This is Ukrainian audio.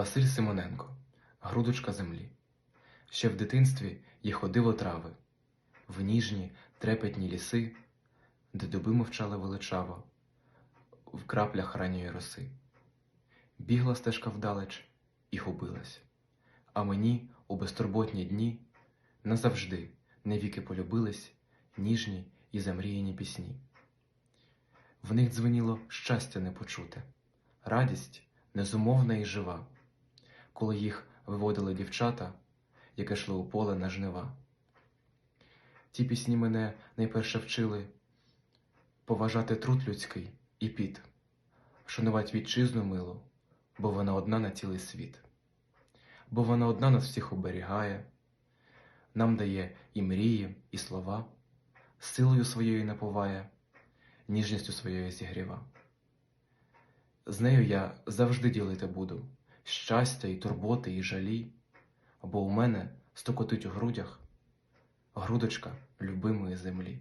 Василь Симоненко, грудочка землі. Ще в дитинстві я ходив у трави, в ніжні, трепетні ліси, де дуби мовчали величаво, в краплях ранньої роси. Бігла стежка вдалеч і губилась, а мені у безтурботні дні назавжди навіки полюбились ніжні і замріяні пісні. В них дзвеніло щастя непочуте, радість незумовна і жива, коли їх виводили дівчата, яке йшли у поле на жнива. Ті пісні мене найперше вчили поважати труд людський і піт, шанувати вітчизну милу, бо вона одна на цілий світ, бо вона одна нас всіх оберігає, нам дає і мрії, і слова, силою своєю напуває, ніжністю своєю зігріва. З нею я завжди ділити буду щастя і турботи, і жалі, бо у мене стукотить у грудях грудочка любимої землі.